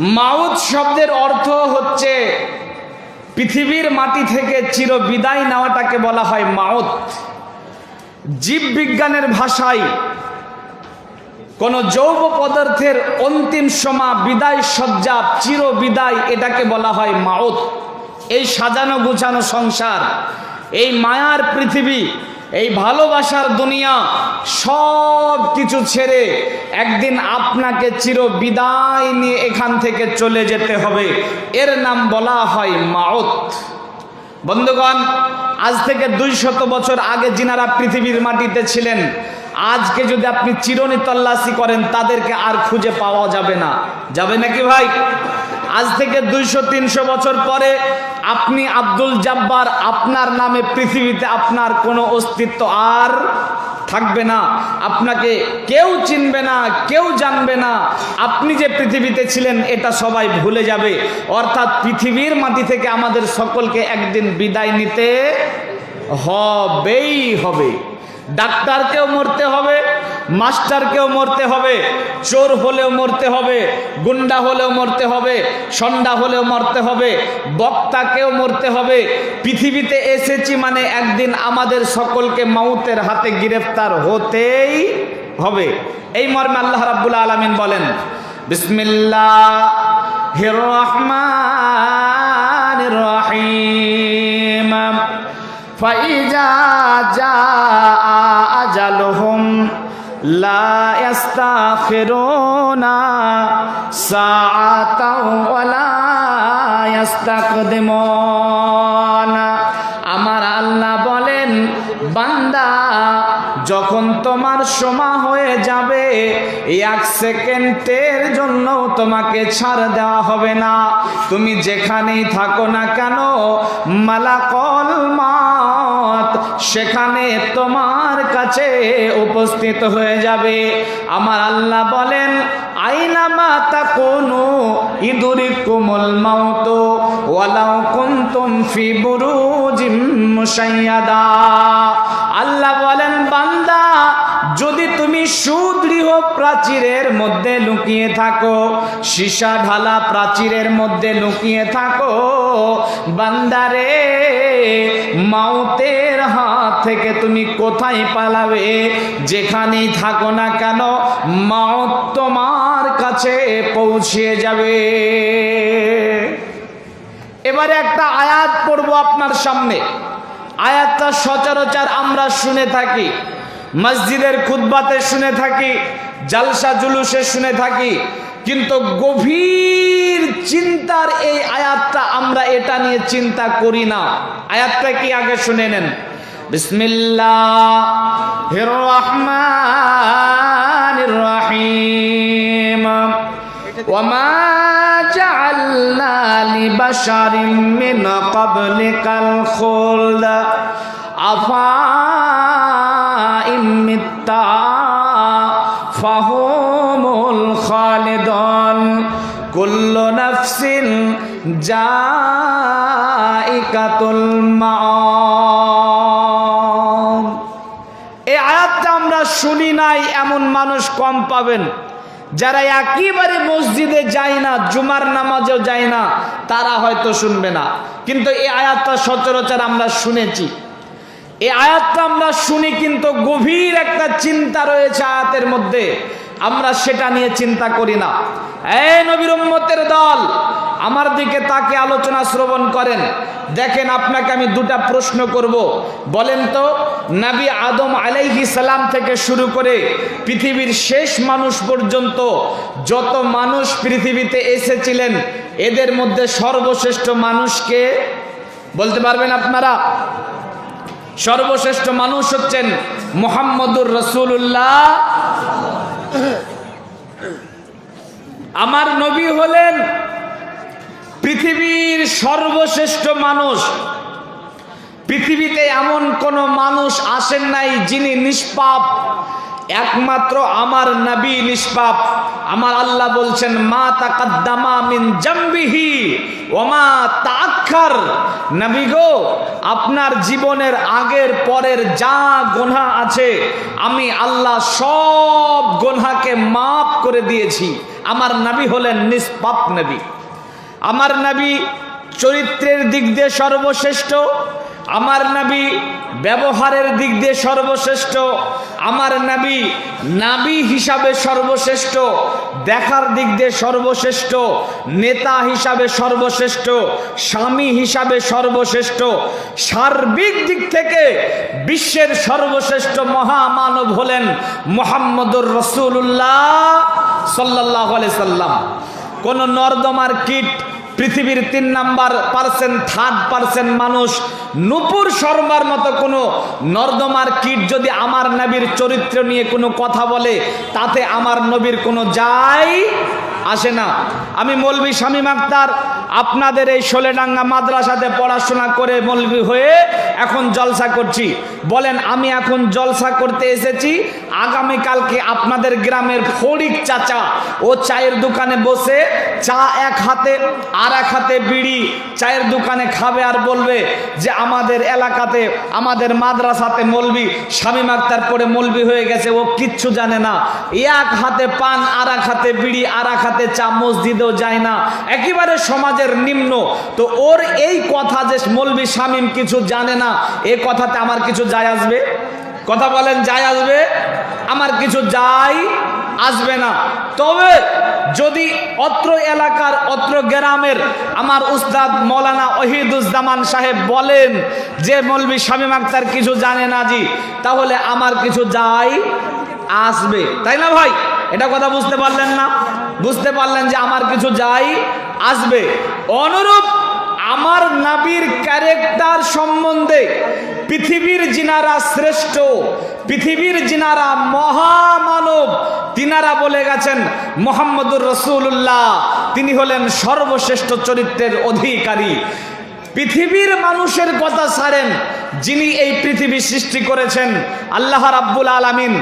মাউত শব্দের অর্থ হচ্ছে পৃথিবীর মাটি থেকে চির বিদায় নেওয়াটাকে বলা হয় মাউত জীববিজ্ঞানের ভাষায় কোন যৌব পদার্থের অন্তিম সমা বিদায় সজ্জা চির বিদায় এটাকে বলা হয় মাউত এই সাজানো গুছানো সংসার, এই মায়ার পৃথিবী এই ভালোবাসার দুনিয়া সব কিছু ছেড়ে একদিন আপনাকে চির বিদায় নিয়ে এখান থেকে চলে যেতে হবে। এর নাম বলা হয় মাউত। বন্ধুগণ, আজ থেকে দুই শত বছর আগে যিনারা পৃথিবীর মাটিতে ছিলেন, আজকে যদি আপনি চিরনি তল্লাশি করেন, তাদেরকে আর খুঁজে পাওয়া যাবে না। যাবে নাকি ভাই? আজ থেকে দুইশো, তিনশো বছর পরে আপনি আব্দুল জাব্বার আপনার নামে পৃথিবীতে আপনার কোনো অস্তিত্ব আর থাকবে না। আপনাকে কেউ চিনবে না, কেউ জানবে না। আপনি যে পৃথিবীতে ছিলেন, এটা সবাই ভুলে যাবে। অর্থাৎ পৃথিবীর মাটি থেকে আমাদের সকলকে একদিন বিদায় নিতে হবেই হবে। ডাক্তারকেও মরতে হবে মাস্টারকেও মরতে হবে, চোর হলেও মরতে হবে, গুন্ডা হলেও মরতে হবে, সন্ডা হলেও মরতে হবে বক্তাকেও মরতে হবে। পৃথিবীতে এসেছি মানে একদিন আমাদের সকলকে মাউতের হাতে গ্রেফতার হতেই হবে। এই মর্মে আল্লাহ রাব্বুল আলমিন বলেন বিসমিল্লা হির রহমান রহিম ফাইজা যা আজালহম لا يستأخرون ساعة ولا يستقدمون আমার আল্লাহ বলেন বান্দা যখন তোমার সময় হয়ে যাবে এক সেকেন্ডের জন্য তোমাকে ছাড় দেওয়া হবে না তুমি যেখানেই থাকো না কেন মালাকল মাত সেখানে তোমার কাছে উপস্থিত হয়ে যাবে। আমার আল্লাহ বলেন, আইনা মাতা কোনো ইঁদুরি কুমল মাউত ওয়ালাউ কুনতুম ফি বুরুজিম মুশাইয়াদা। আল্লাহ বলেন, বান্দা, যদি তুমি সুদৃঢ় প্রাচীরের মধ্যে লুকিয়ে থাকো, সীসা ঢালা প্রাচীরের মধ্যে লুকিয়ে থাকো, বান্দারে মাউতের হাত থেকে তুমি কোথায় পালাবে? যেখানেই থাকো না কেন মাউত তোমার কাছে পৌঁছে যাবে। এবারে একটা আয়াত পড়ব আপনার সামনে। আয়াতটা সচরাচর আমরা শুনে থাকি, মসজিদের খুদ্বাতে শুনে থাকি, জালসা জুলুসে শুনে থাকি, কিন্তু গভীর চিন্তার এই আয়াতটা আমরা এটা নিয়ে চিন্তা করি না। আয়াতটা কি আগে শুনে নেন? বিসমিল্লাহ। রহমান রহিম ওমা জাআলনা লিবাশারিম মিন ক্বাবলিকাল খুলদ। আফা ইমিতা ফাহুমুল খালিদন। কুল্লু নাফসিন জাইকাতুল মাউত। শুনি নাই, এমন মানুষ কম পাবেন। যারা একেবারে মসজিদে যায় না, জুমার নামাজেও যায় না, তারা হয়তো শুনবে না। কিন্তু এই আয়াতটা সচরাচর আমরা শুনেছি। এই আয়াতটা আমরা শুনি কিন্তু গভীর একটা চিন্তা রয়েছে আয়াতের মধ্যে। আমরা সেটা নিয়ে চিন্তা করি না। এ নবীর উম্মতের দল আমার দিকে তাকে আলোচনা শ্রবণ করেন। দেখেন আপনাকে আমি দুটা প্রশ্ন করব। বলেন তো, নবী আদম আলাইহি সালাম থেকে শুরু করে পৃথিবীর শেষ মানুষ পর্যন্ত যত মানুষ পৃথিবীতে এসেছিলেন, এদের মধ্যে সর্বশ্রেষ্ঠ মানুষকে বলতে পারবেন আপনারা? সর্বশ্রেষ্ঠ মানুষ হচ্ছেন মোহাম্মদুর রসুল্লাহ আমার নবী হলেন পৃথিবীর সর্বশ্রেষ্ঠ মানুষ, পৃথিবীতে এমন কোন মানুষ আসেন নাই যিনি নিষ্পাপ, একমাত্র আমার নবী নিষ্পাপ। আমার আল্লাহ বলছেন, মা তাকাদ্দামা মিন জাম্বিহি ওমা তাক্ষার নবী গো, আপনার জীবনের আগের পরের যা গোনা আছে, আমি আল্লাহ সব গোনাকে মাফ করে দিয়েছি। আমার নবী হলেন নিষ্পাপ নবী। আমার নবী চরিত্রের দিক দিয়ে সর্বশ্রেষ্ঠ, আমার নবী ব্যবহারের দিক দিয়ে সর্বশ্রেষ্ঠ, আমার নবী নাবি হিসাবে সর্বশ্রেষ্ঠ, দেখার দিক দিয়ে সর্বশ্রেষ্ঠ, নেতা হিসাবে সর্বশ্রেষ্ঠ, স্বামী হিসাবে সর্বশ্রেষ্ঠ, সার্বিক দিক থেকে বিশ্বের সর্বশ্রেষ্ঠ মহামানব হলেন মোহাম্মদুর রসুল্লাহ সাল্লাহ সাল্লাম। কোন নর্দমার কীট পৃথিবীর তিন নাম্বার পার্সেন্ট, থার্ড পার্সেন্ট মানুষ নুপুর শর্মার মতো কোনো নর্দমার কীট যদি আমার নবীর চরিত্র নিয়ে কোনো কথা বলে, তাতে আমার নবীর কোনো যাই আসে না। আমি মৌলবী স্বামী আক্তার, আপনাদের এই সোলেডাঙ্গা মাদ্রাসাতে পড়াশোনা করে মৌলবী হয়ে এখন জলসা করছি। বলেন, আমি এখন জলসা করতে এসেছি। আগামীকালকে আপনাদের গ্রামের ফড়িক চাচা ও চায়ের দোকানে বসে চা এক হাতে আর এক হাতে বিড়ি চায়ের দোকানে খাবে আর বলবে যে, আমাদের এলাকাতে, আমাদের মাদ্রাসাতে মলবি স্বামী আক্তার পরে মলবি হয়ে গেছে, ও কিচ্ছু জানে না। এক হাতে পান, আর এক হাতে বিড়ি, আর এক হাতে চা মসজিদেও যায় না। একেবারে সমাজের নিম্ন। তো ওর এই কথা যে মলবি শামীম কিছু জানে না এ কথাতে আমার কিছু যায় আসবে? কথা বলেন, যায় আসবে? আমার কিছু যায় আসবে না। তবে যদি অত্র এলাকার, অত্র গ্রামের আমার উস্তাদ মৌলানা ওহিদুজ্জামান সাহেব বলেন যে, মৌলবী শামীম আক্তার কিছু জানে না জি, তাহলে আমার কিছু যাই আসবে। তাই না ভাই? এটা কথা বুঝতে পারলেন না? বুঝতে পারলেন যে আমার কিছু যাই আসবে। অনুরূপ আমার নাবির ক্যারেক্টার সম্বন্ধে পৃথিবীর যিনারা শ্রেষ্ঠ, পৃথিবীর যিনারা মহামানব, তিনারা বলে গেছেন, মোহাম্মদুর রসুল্লাহ তিনি হলেন সর্বশ্রেষ্ঠ চরিত্রের অধিকারী। পৃথিবীর মানুষের কথা ছাড়েন যিনি এই পৃথিবী সৃষ্টি করেছেন, আল্লাহ রাব্বুল আলামিন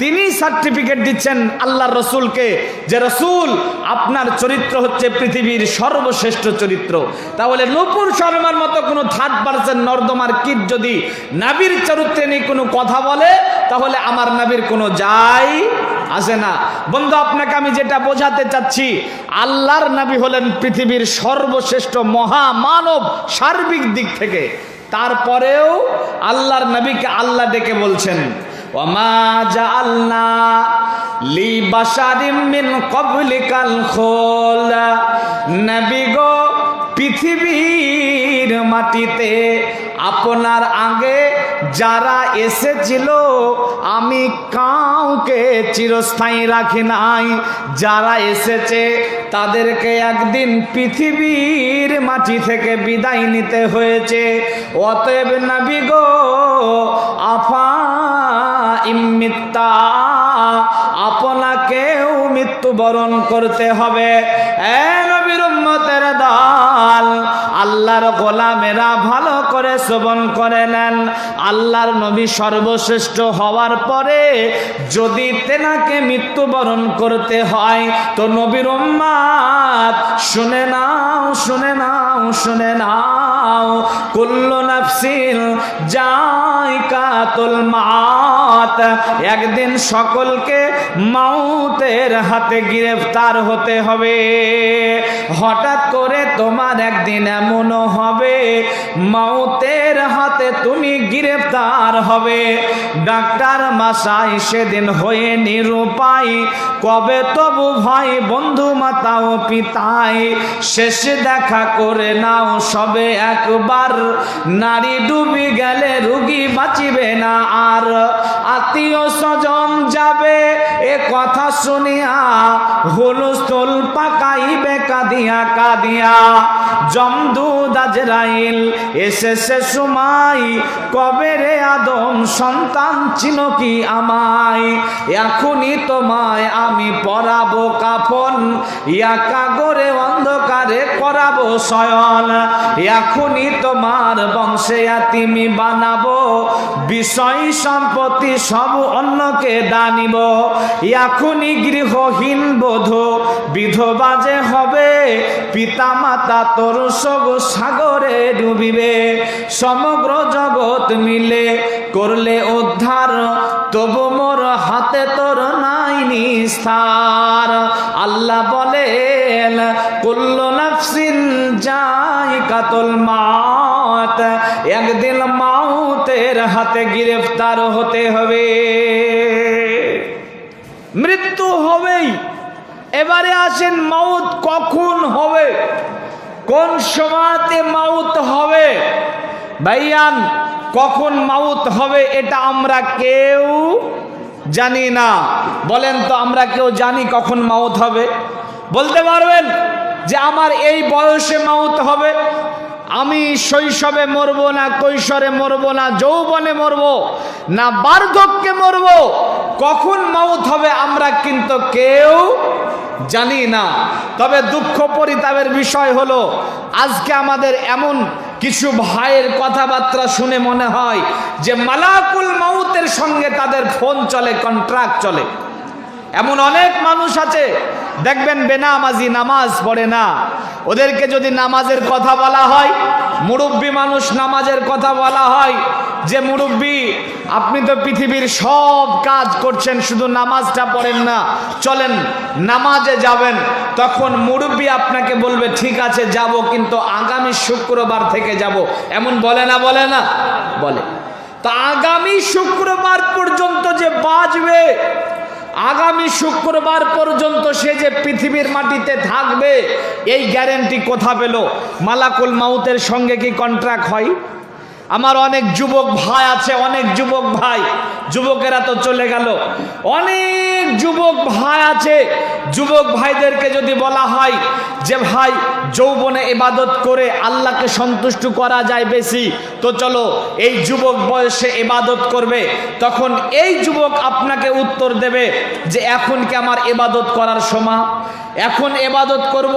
তিনি সার্টিফিকেট দিচ্ছেন আল্লাহর রসুলকে যে রসুল, আপনার চরিত্র হচ্ছে পৃথিবীর সর্বশ্রেষ্ঠ চরিত্র। তাহলে নূপুর শর্মার মতো কোনো থার্ড পার্সেন্ট নর্দমার কিট যদি নাবির চরিত্রে নিয়ে কোনো কথা বলে, তাহলে আমার নাবির কোনো যাই আসে না। বন্ধু, আপনাকে আমি যেটা বোঝাতে চাচ্ছি, আল্লাহর নাবি হলেন পৃথিবীর সর্বশ্রেষ্ঠ মহামানব সার্বিক দিক থেকে। তারপরেও আল্লাহর নবীকে আল্লাহ ডেকে বলছেন ওমা পৃথিবীর মাটিতে আপনার আগে যারা এসেছিল, আমি কাউকে চিরস্থায়ী রাখি নাই। যারা এসেছে, তাদেরকে একদিন পৃথিবীর মাটি থেকে বিদায় নিতে হয়েছে। অতএব নবী গো, আফা ইমিত্তা আপনাকেও মৃত্যুবরণ করতে হবে। এ নবীর উম্মতের দল আল্লাহর গোলামেরা ভালো করে শ্রবণ করে নেন। আল্লাহর নবী সর্বশ্রেষ্ঠ হওয়ার পরে যদি তেনাকে মৃত্যুবরণ করতে হয়, তো নবীর উম্মাদ শুনে নাও শুনে নাও শুনে নাও। কুল্লু নাফসিল জায়কাতুল মাত একদিন সকলকে মাউতের হাতে গ্রেফতার হতে হবে। হঠাৎ করে তোমার একদিন এমনও হবে? মাউতের হাতে তুমি গ্রেফতার হবে। ডাক্তার মাসাই সেদিন হয়ে নিরুপায়। কবে তবু ভাই, বন্ধু মাতা ও পিতাই শেষ দেখা করে নাও সবে একবার। নারী ডুবি গেলে রুগী বাঁচিবে না আর। আত্মীয় স্বজন যাবে কথা শুনিয়া হুলস্থুল পাকাইবে কাদিয়া কাদিয়া। জমদুদ আজরাইল এসেছে সময় কবে আদম সন্তান চিন কি আমায়? এখনই তোমায় আমি পরাবো কাফন। ইয়া কাগরে অন্ধকারে করাবো শয়ন। এখনই তোমার বংশে তিমি বানাবো। বিষয় সম্পত্তি সব অন্যকে দানিব। এখনই গৃহহীন বোধ, বিধবা যে হবে পিতা মাতা তোর সব সাগরে ডুবিবে। সমগ্র জগৎ মিলে করলে উদ্ধার, তবু মোর হাতে তোর নাই নিস্তার। আল্লাহ বলেন, কুল্লু নাফসিন যাই কাতল মাত একদিন মাউতের হাতে গ্রেফতার হতে হবে। মৃত্যু হবেই। এবারে আসেন মাউত কখন হবে? কোন সময়তে মাউত হবে? ভাইয়ান কখন মাউত হবে এটা আমরা কেউ জানি না। বলেন তো আমরা কেউ জানি কখন মাউত হবে? বলতে পারবেন যে আমার এই বয়সে মাউত হবে। আমি শৈশবে মরব না, কৈশোরে মরব না, যৌবনে মরব না, বার্ধক্যে মরব। কখন মাউত হবে আমরা কিন্তু কেউ জানি না। তবে দুঃখ পরিতাপের বিষয় হলো, আজকে আমাদের এমন কিছু ভাইয়ের কথাবার্তা শুনে মনে হয় যে মালাকুল মাউতের সঙ্গে তাদের ফোন চলে কন্ট্রাক্ট চলে। এমন অনেক মানুষ আছে, দেখবেন বেনামাজি নামাজ পড়ে না। ওদেরকে যদি নামাজের কথা বলা হয় মুরব্বী মানুষ নামাজের কথা বলা হয় যে, মুরব্বী, আপনি তো পৃথিবীর সব কাজ করছেন, শুধু নামাজটা পড়েন না, চলেন নামাজে যাবেন। তখন মুরব্বী আপনাকে বলবে, ঠিক আছে, যাব, কিন্তু আগামী শুক্রবার থেকে যাব। এমন বলে না বলে না? বলে। তা আগামী শুক্রবার পর্যন্ত যে বাঁচবে আগামী শুক্রবার পর্যন্ত সে যে পৃথিবীর মাটিতে থাকবে, এই গ্যারেন্টি কোথা পেল? মালাকুল মাউতের সঙ্গে কি কন্ট্রাক্ট হয়? আমার অনেক যুবক ভাই আছে, অনেক যুবক ভাই। যুবকেরা তো চলে গেল। অনেক যুবক ভাই আছে। যুবক ভাইদেরকে যদি বলা হয় যে, ভাই, যৌবনে এবাদত করে আল্লাহকে সন্তুষ্ট করা যায় বেশি, তো চলো এই যুবক বয়সে এবাদত করবে। তখন এই যুবক আপনাকে উত্তর দেবে যে, এখন কি আমার এবাদত করার সময়? এখন এবাদত করব,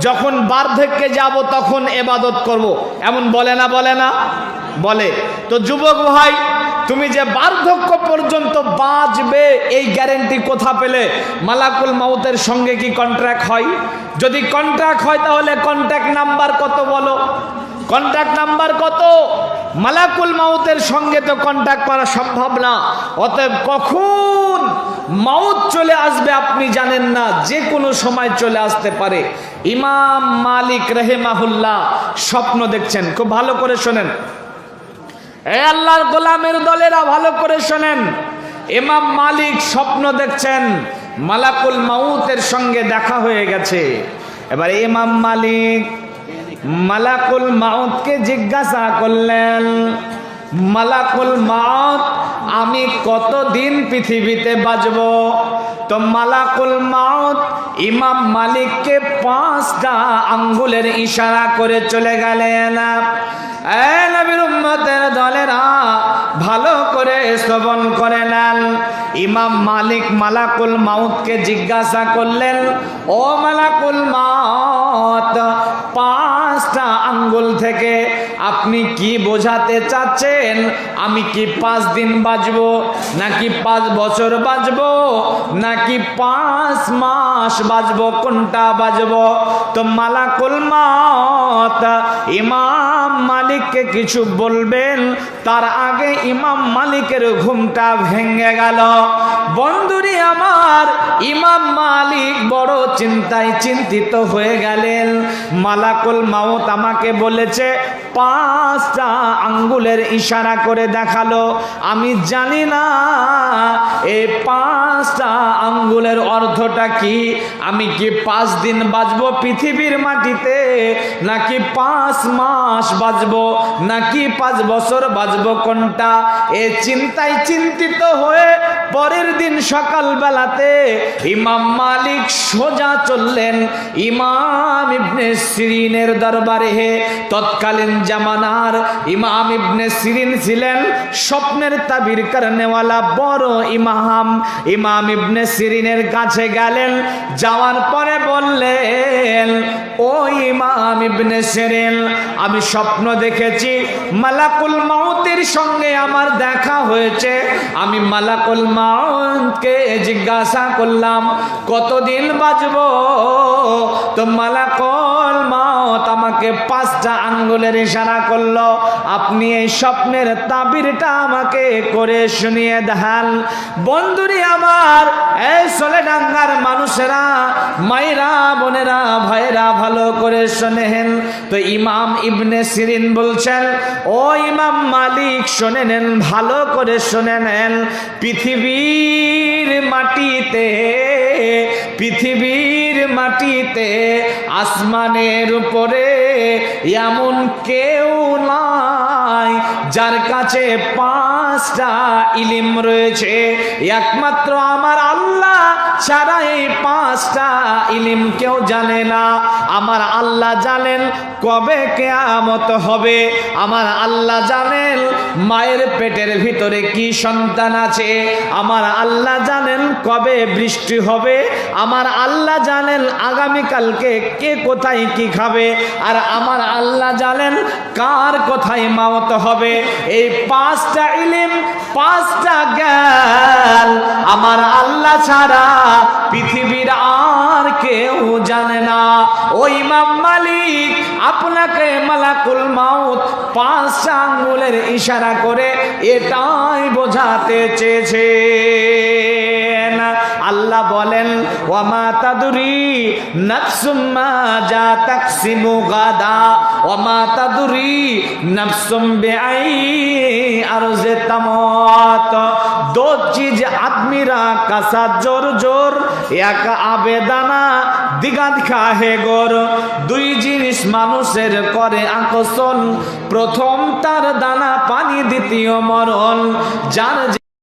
যখন বার্ধক্যে যাব তখন এবাদত করব। এমন বলে না বলে না, বলে। তো যুবক ভাই তুমি যে বার্ধক্য পর্যন্ত বাঁচবে, এই গ্যারেন্টি কোথা পেলে? মালাকুল মাউতের সঙ্গে কি কন্ট্রাক্ট হয়? যদি কন্ট্রাক্ট হয় তাহলে কন্ট্যাক্ট নাম্বার কত বলো? কন্ট্যাক্ট নাম্বার কত? মালাকুল মাউতের সঙ্গে তো কন্ট্যাক্ট করা সম্ভব না। অতএব কখন মাউত চলে আসবে আপনি জানেন না, যে কোনো সময় চলে আসতে পারে। ইমাম মালিক রেহেমাহুল্লাহ স্বপ্ন দেখছেন, খুব ভালো করে শোনেন। এ আল্লাহর গোলামের দলেরা ভালো করে শোনেন। এমাম মালিক স্বপ্ন দেখছেন, মালাকুল মাউতের সঙ্গে দেখা হয়ে গেছে। এবার এমাম মালিক মালাকুল মাউতকে জিজ্ঞাসা করলেন মালাকুল মাউত, আমি কতদিন পৃথিবীতে বাজব তো মালাকুল মাউত, ইমাম মালিককে পাঁচটা আঙ্গুলের ইশারা করে চলে গেলেন। দলেরা ভালো করে শ্রবণ করে নেন। ইমাম মালিক মালাকুল মাউতকে জিজ্ঞাসা করলেন, ও মালাকুল মাউত পাঁচটা আঙ্গুল থেকে আপনি কি বোঝাতে চাচ্ছেন? আমি কি পাঁচ দিন বাঁচব? নাকি পাঁচ বছর বাঁচব? নাকি পাঁচ মাস বাঁচব? কোনটা বাঁচব? তো মালাকুল মাত মালিককে কিছু বলবেন, তার আগে ইমাম মালিকের ঘুমটা ভেঙে গেল। বন্ধুরি আমার, ইমাম মালিক বড় চিন্তায় চিন্তিত হয়ে গেলেন। মালাকুল মাউত আমাকে বলেছে, পাঁচটা আঙ্গুলের ইশারা করে দেখাল। আমি জানি না এই পাঁচটা আঙ্গুলের অর্থটা কি? আমি কি পাঁচ দিন বাঁচবো পৃথিবীর মাটিতে, নাকি পাঁচ মাস বাঁচবো নাকি পাঁচ বছর বাঁচবো কোনটা? এ চিন্তায় চিন্তিত হয়ে পরের দিন সকাল বেলাতে ইমাম মালিক সোজা চললেন। ইমাম ইবনে সিরিনের দরবারে। হে তৎকালীন জামানার ইমাম ইবনে সিরিন ছিলেন স্বপ্নের তাবির করনেওয়ালা বড় ইমাম। ইমাম ইবনে সিরিনের কাছে গেলেন, যাওয়ার পরে বললেন, ও ইমাম ইবনে সিরিন, আমি স্বপ্ন দেখেছি, মালাকুল মাউতের সঙ্গে আমার দেখা হয়েছে। আমি মালাকুল মাউতকে জিজ্ঞাসা করলাম, কতদিন বাঁচব? তো মালাকুল মাউত আমাকে পাঁচটা আঙ্গুলের ইশারা করল। আপনি এই স্বপ্নের তাবিরটা আমাকে করে শুনিয়ে দেখান। বন্ধুরি আমার, এই সোলেডাঙ্গার মানুষেরা, মায়েরা, বোনেরা ভাইরা ভালো করে শোনেন। তো ইমাম ইবনে সিরিন বলছেন, ও ইমাম মালিক, শোনে নেন, ভালো করে শোনে নেন। পৃথিবীর মাটিতে পৃথিবীর মাটিতে আসমানের উপরে এমন কেউ নাই যার কাছে পাঁচটা ইলিম রয়েছে একমাত্র আমার আল্লাহ ছাড়া এই পাঁচটা ইলিম কেউ জানে না। আমার আল্লাহ জানেন কবে কেয়ামত হবে। আমার আল্লাহ জানেন মায়ের পেটের ভিতরে কি সন্তান আছে। আমার আল্লাহ জানেন কবে বৃষ্টি হবে। আমার আল্লাহ জানেন আগামীকালকে কে কোথায় কি খাবে। আর আমার আল্লাহ জানেন কার কোথায় মাওত হবে। এই পাঁচটা ইলিম, পাঁচটা জ্ঞান আমার আল্লাহ ছাড়া পৃথিবীর আর কেউ জানে না। ওই ইমাম মালিক আপনাকে মালাকুল মাউত পাঁচ আঙ্গুলের ইশারা করে এটাই বোঝাতে চেয়েছেন আল্লাহ বলেন, ওয়ামা তাদুরি নাফসুম মা যা তাকসিমু গাদা, ওয়ামা তাদুরি নাফসুম আদমিরা কাসা জোর জোর, এক আবেদানা দিগাত খাহে গোর। দুই জিনিস মানুষের করে আকর্ষণ, প্রথম তার দানা পানি, দ্বিতীয় মরণ। যার